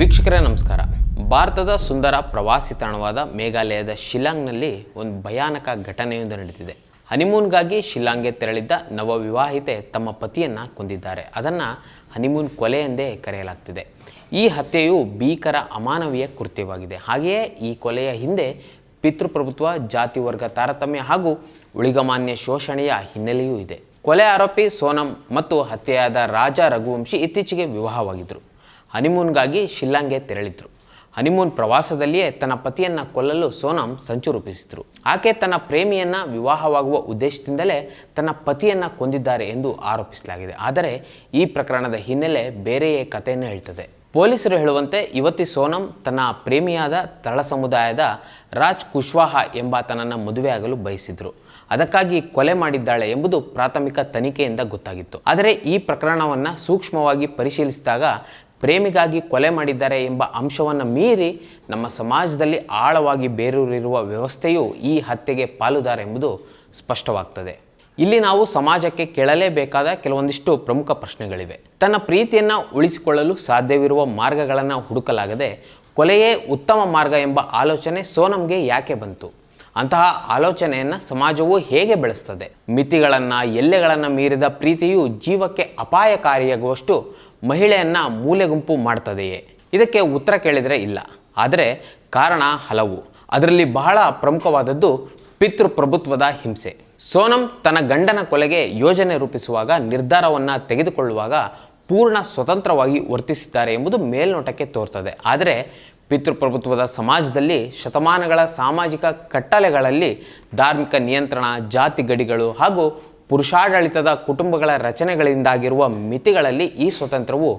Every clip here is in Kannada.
ವೀಕ್ಷಕರೇ, ನಮಸ್ಕಾರ. ಭಾರತದ ಸುಂದರ ಪ್ರವಾಸಿ ತಾಣವಾದ ಮೇಘಾಲಯದ ಶಿಲಾಂಗ್ನಲ್ಲಿ ಒಂದು ಭಯಾನಕ ಘಟನೆಯೊಂದು ನಡೆದಿದೆ ಹನಿಮೂನ್ಗಾಗಿ ಶಿಲಾಂಗ್ಗೆ ತೆರಳಿದ್ದ ನವವಿವಾಹಿತೆ ತಮ್ಮ ಪತಿಯನ್ನು ಕೊಂದಿದ್ದಾರೆ. ಅದನ್ನು ಹನಿಮೂನ್ ಕೊಲೆ ಎಂದೇ ಕರೆಯಲಾಗ್ತಿದೆ. ಈ ಹತ್ಯೆಯು ಭೀಕರ ಅಮಾನವೀಯ ಕೃತ್ಯವಾಗಿದೆ. ಹಾಗೆಯೇ ಈ ಕೊಲೆಯ ಹಿಂದೆ ಪಿತೃಪ್ರಭುತ್ವ, ಜಾತಿ ವರ್ಗ ತಾರತಮ್ಯ ಹಾಗೂ ಉಳಿಗಮಾನ್ಯ ಶೋಷಣೆಯ ಹಿನ್ನೆಲೆಯೂ ಇದೆ. ಕೊಲೆ ಆರೋಪಿ ಸೋನಂ ಮತ್ತು ಹತ್ಯೆಯಾದ ರಾಜ ರಘುವಂಶಿ ಇತ್ತೀಚೆಗೆ ವಿವಾಹವಾಗಿದ್ದರು ಹನಿಮೂನ್ಗಾಗಿ ಶಿಲ್ಲಾಂಗ್ಗೆ ತೆರಳಿದ್ರು. ಹನಿಮೂನ್ ಪ್ರವಾಸದಲ್ಲಿಯೇ ತನ್ನ ಪತಿಯನ್ನು ಕೊಲ್ಲಲು ಸೋನಂ ಸಂಚು ರೂಪಿಸಿದ್ರು. ಆಕೆ ತನ್ನ ಪ್ರೇಮಿಯನ್ನ ವಿವಾಹವಾಗುವ ಉದ್ದೇಶದಿಂದಲೇ ತನ್ನ ಪತಿಯನ್ನ ಕೊಂದಿದ್ದಾರೆ ಎಂದು ಆರೋಪಿಸಲಾಗಿದೆ. ಆದರೆ ಈ ಪ್ರಕರಣದ ಹಿನ್ನೆಲೆ ಬೇರೆಯೇ ಕಥೆಯನ್ನು ಹೇಳ್ತದೆ. ಪೊಲೀಸರು ಹೇಳುವಂತೆ ಇವತ್ತಿ ಸೋನಂ ತನ್ನ ಪ್ರೇಮಿಯಾದ ತಳ ಸಮುದಾಯದ ರಾಜ್ ಕುಶ್ವಾಹ ಎಂಬಾತನನ್ನು ಮದುವೆಯಾಗಲು ಬಯಸಿದ್ರು. ಅದಕ್ಕಾಗಿ ಕೊಲೆ ಮಾಡಿದ್ದಾಳೆ ಎಂಬುದು ಪ್ರಾಥಮಿಕ ತನಿಖೆಯಿಂದ ಗೊತ್ತಾಗಿತ್ತು. ಆದರೆ ಈ ಪ್ರಕರಣವನ್ನು ಸೂಕ್ಷ್ಮವಾಗಿ ಪರಿಶೀಲಿಸಿದಾಗ ಪ್ರೇಮಿಗಾಗಿ ಕೊಲೆ ಮಾಡಿದ್ದಾರೆ ಎಂಬ ಅಂಶವನ್ನು ಮೀರಿ ನಮ್ಮ ಸಮಾಜದಲ್ಲಿ ಆಳವಾಗಿ ಬೇರೂರಿರುವ ವ್ಯವಸ್ಥೆಯು ಈ ಹತ್ಯೆಗೆ ಪಾಲುದಾರ ಎಂಬುದು ಸ್ಪಷ್ಟವಾಗ್ತದೆ. ಇಲ್ಲಿ ನಾವು ಸಮಾಜಕ್ಕೆ ಕೇಳಲೇಬೇಕಾದ ಕೆಲವೊಂದಿಷ್ಟು ಪ್ರಮುಖ ಪ್ರಶ್ನೆಗಳಿವೆ. ತನ್ನ ಪ್ರೀತಿಯನ್ನು ಉಳಿಸಿಕೊಳ್ಳಲು ಸಾಧ್ಯವಿರುವ ಮಾರ್ಗಗಳನ್ನು ಹುಡುಕಲಾಗದೆ ಕೊಲೆಯೇ ಉತ್ತಮ ಮಾರ್ಗ ಎಂಬ ಆಲೋಚನೆ ಸೋನಂಗೆ ಯಾಕೆ ಬಂತು? ಅಂತಹ ಆಲೋಚನೆಯನ್ನು ಸಮಾಜವು ಹೇಗೆ ಬೆಳೆಸ್ತದೆ? ಮಿತಿಗಳನ್ನು, ಎಲ್ಲೆಗಳನ್ನು ಮೀರಿದ ಪ್ರೀತಿಯು ಜೀವಕ್ಕೆ ಅಪಾಯಕಾರಿಯಾಗುವಷ್ಟು ಮಹಿಳೆಯನ್ನು ಮೂಲೆಗುಂಪು ಮಾಡ್ತದೆಯೇ? ಇದಕ್ಕೆ ಉತ್ತರ ಕೇಳಿದರೆ ಇಲ್ಲ. ಆದರೆ ಕಾರಣ ಹಲವು. ಅದರಲ್ಲಿ ಬಹಳ ಪ್ರಮುಖವಾದದ್ದು ಪಿತೃಪ್ರಭುತ್ವದ ಹಿಂಸೆ. ಸೋನಂ ತನ್ನ ಗಂಡನ ಕೊಲೆಗೆ ಯೋಜನೆ ರೂಪಿಸುವಾಗ ನಿರ್ಧಾರವನ್ನು ತೆಗೆದುಕೊಳ್ಳುವಾಗ ಪೂರ್ಣ ಸ್ವತಂತ್ರವಾಗಿ ವರ್ತಿಸಿದ್ದಾರೆ ಎಂಬುದು ಮೇಲ್ನೋಟಕ್ಕೆ ತೋರ್ತದೆ. ಆದರೆ ಪಿತೃಪ್ರಭುತ್ವದ ಸಮಾಜದಲ್ಲಿ ಶತಮಾನಗಳ ಸಾಮಾಜಿಕ ಕಟ್ಟಳೆಗಳಲ್ಲಿ ಧಾರ್ಮಿಕ ನಿಯಂತ್ರಣ, ಜಾತಿ ಗಡಿಗಳು ಹಾಗೂ ಪುರುಷಾಡಳಿತದ ಕುಟುಂಬಗಳ ರಚನೆಗಳಿಂದಾಗಿರುವ ಮಿತಿಗಳಲ್ಲಿ ಈ ಸ್ವತಂತ್ರವು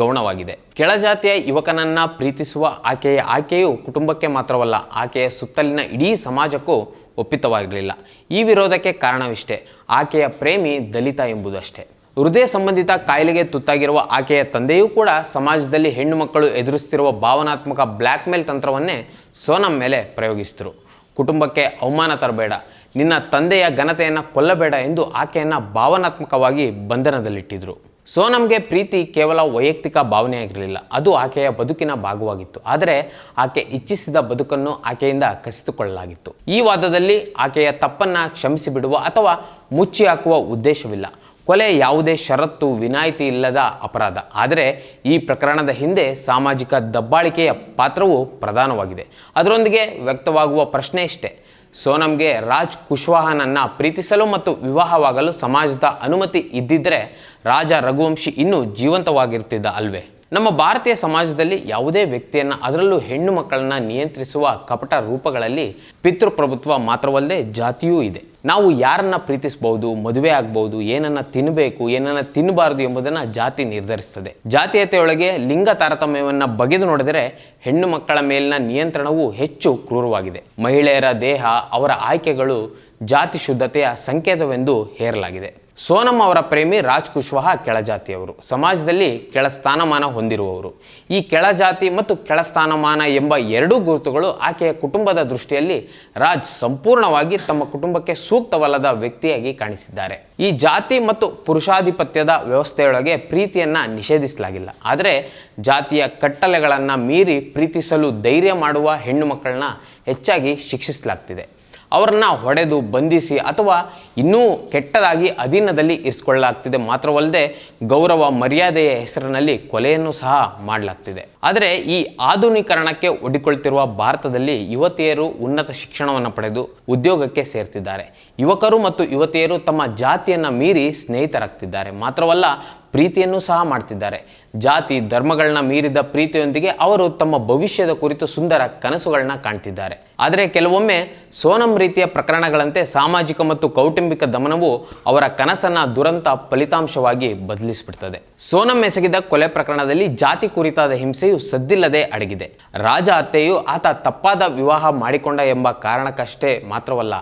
ಗೌಣವಾಗಿದೆ. ಕೆಳಜಾತಿಯ ಯುವಕನನ್ನ ಪ್ರೀತಿಸುವ ಆಕೆಯ ಆಕೆಯು ಕುಟುಂಬಕ್ಕೆ ಮಾತ್ರವಲ್ಲ, ಆಕೆಯ ಸುತ್ತಲಿನ ಇಡೀ ಸಮಾಜಕ್ಕೂ ಒಪ್ಪಿತವಾಗಿರಲಿಲ್ಲ. ಈ ವಿರೋಧಕ್ಕೆ ಕಾರಣವಿಷ್ಟೇ, ಆಕೆಯ ಪ್ರೇಮಿ ದಲಿತ ಎಂಬುದಷ್ಟೇ ಹೃದಯ ಸಂಬಂಧಿತ ಕಾಯಿಲೆಗೆ ತುತ್ತಾಗಿರುವ ಆಕೆಯ ತಂದೆಯೂ ಕೂಡ ಸಮಾಜದಲ್ಲಿ ಹೆಣ್ಣು ಮಕ್ಕಳು ಎದುರಿಸುತ್ತಿರುವ ಭಾವನಾತ್ಮಕ ಬ್ಲ್ಯಾಕ್ ಮೇಲ್ ತಂತ್ರವನ್ನೇ ಸೋನಂ ಮೇಲೆ ಪ್ರಯೋಗಿಸಿದರು. ಕುಟುಂಬಕ್ಕೆ ಅವಮಾನ ತರಬೇಡ. ನಿನ್ನ ತಂದೆಯ ಘನತೆಯನ್ನು ಕೊಲ್ಲಬೇಡ ಎಂದು ಆಕೆಯನ್ನು ಭಾವನಾತ್ಮಕವಾಗಿ ಬಂಧನದಲ್ಲಿಟ್ಟಿದ್ರು. ಸೋನಂಗೆ ಪ್ರೀತಿ ಕೇವಲ ವೈಯಕ್ತಿಕ ಭಾವನೆಯಾಗಿರಲಿಲ್ಲ. ಅದು ಆಕೆಯ ಬದುಕಿನ ಭಾಗವಾಗಿತ್ತು. ಆದರೆ ಆಕೆ ಇಚ್ಛಿಸಿದ ಬದುಕನ್ನು ಆಕೆಯಿಂದ ಕಸಿತುಕೊಳ್ಳಲಾಗಿತ್ತು ಈ ವಾದದಲ್ಲಿ ಆಕೆಯ ತಪ್ಪನ್ನು ಕ್ಷಮಿಸಿಬಿಡುವ ಅಥವಾ ಮುಚ್ಚಿ ಹಾಕುವ ಉದ್ದೇಶವಿಲ್ಲ. ಕೊಲೆ ಯಾವುದೇ ಷರತ್ತು, ವಿನಾಯಿತಿ ಇಲ್ಲದ ಅಪರಾಧ. ಆದರೆ ಈ ಪ್ರಕರಣದ ಹಿಂದೆ ಸಾಮಾಜಿಕ ದಬ್ಬಾಳಿಕೆಯ ಪಾತ್ರವು ಪ್ರಧಾನವಾಗಿದೆ. ಅದರೊಂದಿಗೆ ವ್ಯಕ್ತವಾಗುವ ಪ್ರಶ್ನೆ ಇಷ್ಟೇ. ಸೋನಂಗೆ ರಾಜ್ ಕುಶ್ವಾಹನನ್ನು ಪ್ರೀತಿಸಲು ಮತ್ತು ವಿವಾಹವಾಗಲು ಸಮಾಜದ ಅನುಮತಿ ಇದ್ದಿದ್ದರೆ ರಾಜ ರಘುವಂಶಿ ಇನ್ನೂ ಜೀವಂತವಾಗಿರ್ತಿದ್ದ ಅಲ್ವೇ? ನಮ್ಮ ಭಾರತೀಯ ಸಮಾಜದಲ್ಲಿ ಯಾವುದೇ ವ್ಯಕ್ತಿಯನ್ನು, ಅದರಲ್ಲೂ ಹೆಣ್ಣು ಮಕ್ಕಳನ್ನು ನಿಯಂತ್ರಿಸುವ ಕಪಟ ರೂಪಗಳಲ್ಲಿ ಪಿತೃಪ್ರಭುತ್ವ ಮಾತ್ರವಲ್ಲದೆ ಜಾತಿಯೂ ಇದೆ. ನಾವು ಯಾರನ್ನ ಪ್ರೀತಿಸಬಹುದು, ಮದುವೆ ಆಗ್ಬಹುದು, ಏನನ್ನ ತಿನ್ನಬೇಕು ಏನನ್ನ ತಿನ್ನಬಾರದು ಎಂಬುದನ್ನು ಜಾತಿ ನಿರ್ಧರಿಸ್ತದೆ. ಜಾತೀಯತೆಯೊಳಗೆ ಲಿಂಗ ತಾರತಮ್ಯವನ್ನು ಬಗೆದು ನೋಡಿದರೆ ಹೆಣ್ಣು ಮಕ್ಕಳ ಮೇಲಿನ ನಿಯಂತ್ರಣವು ಹೆಚ್ಚು ಕ್ರೂರವಾಗಿದೆ. ಮಹಿಳೆಯರ ದೇಹ, ಅವರ ಆಯ್ಕೆಗಳು ಜಾತಿ ಶುದ್ಧತೆಯ ಸಂಕೇತವೆಂದು ಹೇರಲಾಗಿದೆ. ಸೋನಂ ಅವರ ಪ್ರೇಮಿ ರಾಜ್ ಕುಶ್ವಾಹ ಕೆಳಜಾತಿಯವರು. ಸಮಾಜದಲ್ಲಿ ಕೆಳ ಸ್ಥಾನಮಾನ ಹೊಂದಿರುವವರು. ಈ ಕೆಳಜಾತಿ ಮತ್ತು ಕೆಳ ಸ್ಥಾನಮಾನ ಎಂಬ ಎರಡೂ ಗುರುತುಗಳು ಆಕೆಯ ಕುಟುಂಬದ ದೃಷ್ಟಿಯಲ್ಲಿ ರಾಜ್ ಸಂಪೂರ್ಣವಾಗಿ ತಮ್ಮ ಕುಟುಂಬಕ್ಕೆ ಸೂಕ್ತವಲ್ಲದ ವ್ಯಕ್ತಿಯಾಗಿ ಕಾಣಿಸಿದ್ದಾರೆ. ಈ ಜಾತಿ ಮತ್ತು ಪುರುಷಾಧಿಪತ್ಯದ ವ್ಯವಸ್ಥೆಯೊಳಗೆ ಪ್ರೀತಿಯನ್ನು ನಿಷೇಧಿಸಲಾಗಿಲ್ಲ. ಆದರೆ ಜಾತಿಯ ಕಟ್ಟಲೆಗಳನ್ನು ಮೀರಿ ಪ್ರೀತಿಸಲು ಧೈರ್ಯ ಮಾಡುವ ಹೆಣ್ಣು ಮಕ್ಕಳನ್ನ ಹೆಚ್ಚಾಗಿ ಶಿಕ್ಷಿಸಲಾಗ್ತಿದೆ. ಅವರನ್ನು ಹೊಡೆದು ಬಂಧಿಸಿ ಅಥವಾ ಇನ್ನೂ ಕೆಟ್ಟದಾಗಿ ಅಧೀನದಲ್ಲಿ ಇರಿಸಿಕೊಳ್ಳಲಾಗ್ತಿದೆ. ಮಾತ್ರವಲ್ಲದೆ ಗೌರವ ಮರ್ಯಾದೆಯ ಹೆಸರಿನಲ್ಲಿ ಕೊಲೆಯನ್ನು ಸಹ ಮಾಡಲಾಗ್ತಿದೆ. ಆದರೆ ಈ ಆಧುನೀಕರಣಕ್ಕೆ ಒಡ್ಡಿಕೊಳ್ತಿರುವ ಭಾರತದಲ್ಲಿ ಯುವತಿಯರು ಉನ್ನತ ಶಿಕ್ಷಣವನ್ನು ಪಡೆದು ಉದ್ಯೋಗಕ್ಕೆ ಸೇರ್ತಿದ್ದಾರೆ. ಯುವಕರು ಮತ್ತು ಯುವತಿಯರು ತಮ್ಮ ಜಾತಿಯನ್ನು ಮೀರಿ ಸ್ನೇಹಿತರಾಗ್ತಿದ್ದಾರೆ. ಮಾತ್ರವಲ್ಲ, ಪ್ರೀತಿಯನ್ನು ಸಹ ಮಾಡ್ತಿದ್ದಾರೆ. ಜಾತಿ ಧರ್ಮಗಳನ್ನ ಮೀರಿದ ಪ್ರೀತಿಯೊಂದಿಗೆ ಅವರು ತಮ್ಮ ಭವಿಷ್ಯದ ಕುರಿತು ಸುಂದರ ಕನಸುಗಳನ್ನ ಕಾಣ್ತಿದ್ದಾರೆ. ಆದರೆ ಕೆಲವೊಮ್ಮೆ ಸೋನಂ ರೀತಿಯ ಪ್ರಕರಣಗಳಂತೆ ಸಾಮಾಜಿಕ ಮತ್ತು ಕೌಟುಂಬಿಕ ದಮನವು ಅವರ ಕನಸನ್ನ ದುರಂತ ಫಲಿತಾಂಶವಾಗಿ ಬದಲಿಸಿಬಿಡ್ತದೆ. ಸೋನಂ ಎಸಗಿದ ಕೊಲೆ ಪ್ರಕರಣದಲ್ಲಿ ಜಾತಿ ಕುರಿತಾದ ಹಿಂಸೆಯು ಸದ್ದಿಲ್ಲದೆ ಅಡಗಿದೆ. ರಾಜ ಅತ್ತೆಯು ಆತ ತಪ್ಪಾದ ವಿವಾಹ ಮಾಡಿಕೊಂಡ ಎಂಬ ಕಾರಣಕ್ಕಷ್ಟೇ ಮಾತ್ರವಲ್ಲ,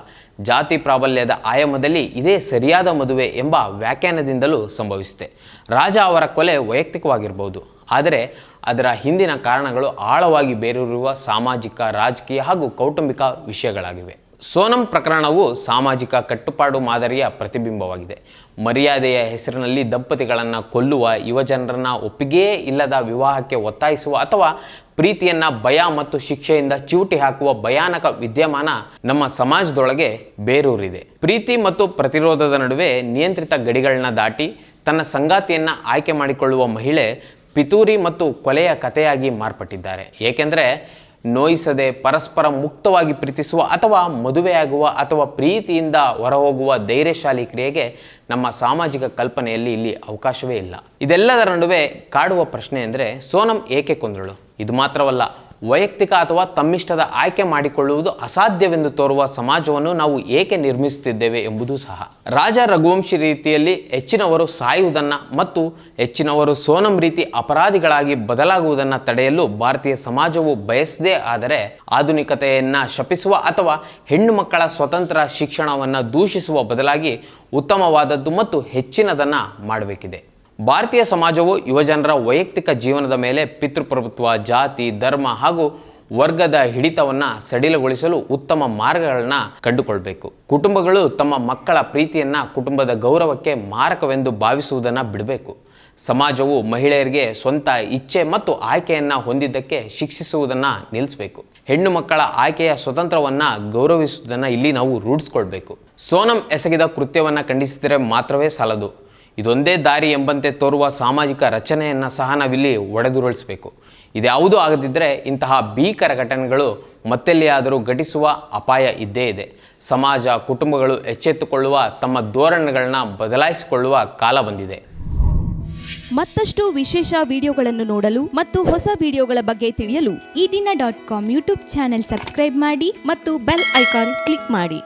ಜಾತಿ ಪ್ರಾಬಲ್ಯದ ಆಯಾಮದಲ್ಲಿ ಇದೇ ಸರಿಯಾದ ಮದುವೆ ಎಂಬ ವ್ಯಾಖ್ಯಾನದಿಂದಲೂ ಸಂಭವಿಸಿದೆ. ರಾಜ ಅವರ ಕೊಲೆ ವೈಯಕ್ತಿಕವಾಗಿರ್ಬೋದು. ಆದರೆ ಅದರ ಹಿಂದಿನ ಕಾರಣಗಳು ಆಳವಾಗಿ ಬೇರೂರಿರುವ ಸಾಮಾಜಿಕ, ರಾಜಕೀಯ ಹಾಗೂ ಕೌಟುಂಬಿಕ ವಿಷಯಗಳಾಗಿವೆ. ಸೋನಂ ಪ್ರಕರಣವು ಸಾಮಾಜಿಕ ಕಟ್ಟುಪಾಡು ಮಾದರಿಯ ಪ್ರತಿಬಿಂಬವಾಗಿದೆ. ಮರ್ಯಾದೆಯ ಹೆಸರಿನಲ್ಲಿ ದಂಪತಿಗಳನ್ನು ಕೊಲ್ಲುವ ಯುವಜನರನ್ನ ಒಪ್ಪಿಗೆಯೇ ಇಲ್ಲದ ವಿವಾಹಕ್ಕೆ ಒತ್ತಾಯಿಸುವ ಅಥವಾ ಪ್ರೀತಿಯನ್ನ, ಭಯ ಮತ್ತು ಶಿಕ್ಷೆಯಿಂದ ಚಿವುಟಿ ಹಾಕುವ ಭಯಾನಕ ವಿದ್ಯಮಾನ ನಮ್ಮ ಸಮಾಜದೊಳಗೆ ಬೇರೂರಿದೆ. ಪ್ರೀತಿ ಮತ್ತು ಪ್ರತಿರೋಧದ ನಡುವೆ ನಿಯಂತ್ರಿತ ಗಡಿಗಳನ್ನ ದಾಟಿ ತನ್ನ ಸಂಗಾತಿಯನ್ನು ಆಯ್ಕೆ ಮಾಡಿಕೊಳ್ಳುವ ಮಹಿಳೆ ಪಿತೂರಿ ಮತ್ತು ಕೊಲೆಯ ಕಥೆಯಾಗಿ ಮಾರ್ಪಟ್ಟಿದ್ದಾರೆ. ಏಕೆಂದರೆ ನೋಯಿಸದೆ ಪರಸ್ಪರ ಮುಕ್ತವಾಗಿ ಪ್ರೀತಿಸುವ ಅಥವಾ ಮದುವೆಯಾಗುವ ಅಥವಾ ಪ್ರೀತಿಯಿಂದ ಹೊರಹೋಗುವ ಧೈರ್ಯಶಾಲಿ ಕ್ರಿಯೆಗೆ ನಮ್ಮ ಸಾಮಾಜಿಕ ಕಲ್ಪನೆಯಲ್ಲಿ ಇಲ್ಲಿ ಅವಕಾಶವೇ ಇಲ್ಲ. ಇದೆಲ್ಲದರ ನಡುವೆ ಕಾಡುವ ಪ್ರಶ್ನೆ ಅಂದರೆ ಸೋನಂ ಏಕೆ ಕೊಂದಳು ಇದು ಮಾತ್ರವಲ್ಲ ವೈಯಕ್ತಿಕ ಅಥವಾ ತಮ್ಮಿಷ್ಟದ ಆಯ್ಕೆ ಮಾಡಿಕೊಳ್ಳುವುದು ಅಸಾಧ್ಯವೆಂದು ತೋರುವ ಸಮಾಜವನ್ನು ನಾವು ಏಕೆ ನಿರ್ಮಿಸುತ್ತಿದ್ದೇವೆ ಎಂಬುದು ಸಹ. ರಾಜ ರಘುವಂಶಿ ರೀತಿಯಲ್ಲಿ ಹೆಚ್ಚಿನವರು ಸಾಯುವುದನ್ನು ಮತ್ತು ಹೆಚ್ಚಿನವರು ಸೋನಂ ರೀತಿ ಅಪರಾಧಿಗಳಾಗಿ ಬದಲಾಗುವುದನ್ನು ತಡೆಯಲು ಭಾರತೀಯ ಸಮಾಜವು ಬಯಸದೇ ಆದರೆ ಆಧುನಿಕತೆಯನ್ನು ಶಪಿಸುವ ಅಥವಾ ಹೆಣ್ಣು ಮಕ್ಕಳ ಸ್ವತಂತ್ರ ಶಿಕ್ಷಣವನ್ನು ದೂಷಿಸುವ ಬದಲಾಗಿ ಉತ್ತಮವಾದದ್ದು ಮತ್ತು ಹೆಚ್ಚಿನದನ್ನು ಮಾಡಬೇಕಿದೆ. ಭಾರತೀಯ ಸಮಾಜವು ಯುವಜನರ ವೈಯಕ್ತಿಕ ಜೀವನದ ಮೇಲೆ ಪಿತೃಪ್ರಭುತ್ವ, ಜಾತಿ, ಧರ್ಮ ಹಾಗೂ ವರ್ಗದ ಹಿಡಿತವನ್ನು ಸಡಿಲಗೊಳಿಸಲು ಉತ್ತಮ ಮಾರ್ಗಗಳನ್ನು ಕಂಡುಕೊಳ್ಬೇಕು. ಕುಟುಂಬಗಳು ತಮ್ಮ ಮಕ್ಕಳ ಪ್ರೀತಿಯನ್ನು ಕುಟುಂಬದ ಗೌರವಕ್ಕೆ ಮಾರಕವೆಂದು ಭಾವಿಸುವುದನ್ನು ಬಿಡಬೇಕು. ಸಮಾಜವು ಮಹಿಳೆಯರಿಗೆ ಸ್ವಂತ ಇಚ್ಛೆ ಮತ್ತು ಆಯ್ಕೆಯನ್ನು ಹೊಂದಿದ್ದಕ್ಕೆ ಶಿಕ್ಷಿಸುವುದನ್ನು ನಿಲ್ಲಿಸಬೇಕು ಹೆಣ್ಣು ಮಕ್ಕಳ ಆಯ್ಕೆಯ ಸ್ವತಂತ್ರವನ್ನು ಗೌರವಿಸುವುದನ್ನು ಇಲ್ಲಿ ನಾವು ರೂಢಿಸ್ಕೊಳ್ಬೇಕು. ಸೋನಂ ಎಸಗಿದ ಕೃತ್ಯವನ್ನು ಖಂಡಿಸಿದರೆ ಮಾತ್ರವೇ ಸಾಲದು. ಇದೊಂದೇ ದಾರಿ ಎಂಬಂತೆ ತೋರುವ ಸಾಮಾಜಿಕ ರಚನೆಯನ್ನು ಸಹ ನಾವಿಲ್ಲಿ ಒಡೆದುರುಳಿಸಬೇಕು. ಇದ್ಯಾವುದೂ ಆಗದಿದ್ದರೆ ಇಂತಹ ಭೀಕರ ಘಟನೆಗಳು ಮತ್ತೆಲ್ಲಿಯಾದರೂ ಘಟಿಸುವ ಅಪಾಯ ಇದ್ದೇ ಇದೆ. ಸಮಾಜ, ಕುಟುಂಬಗಳು ಎಚ್ಚೆತ್ತುಕೊಳ್ಳುವ, ತಮ್ಮ ಧೋರಣೆಗಳನ್ನ ಬದಲಾಯಿಸಿಕೊಳ್ಳುವ ಕಾಲ ಬಂದಿದೆ. ಮತ್ತಷ್ಟು ವಿಶೇಷ ವಿಡಿಯೋಗಳನ್ನು ನೋಡಲು ಮತ್ತು ಹೊಸ ವಿಡಿಯೋಗಳ ಬಗ್ಗೆ ತಿಳಿಯಲು Ee Dina dot com YouTube channel subscribe ಮಾಡಿ ಮತ್ತು ಬೆಲ್ ಐಕಾನ್ ಕ್ಲಿಕ್ ಮಾಡಿ.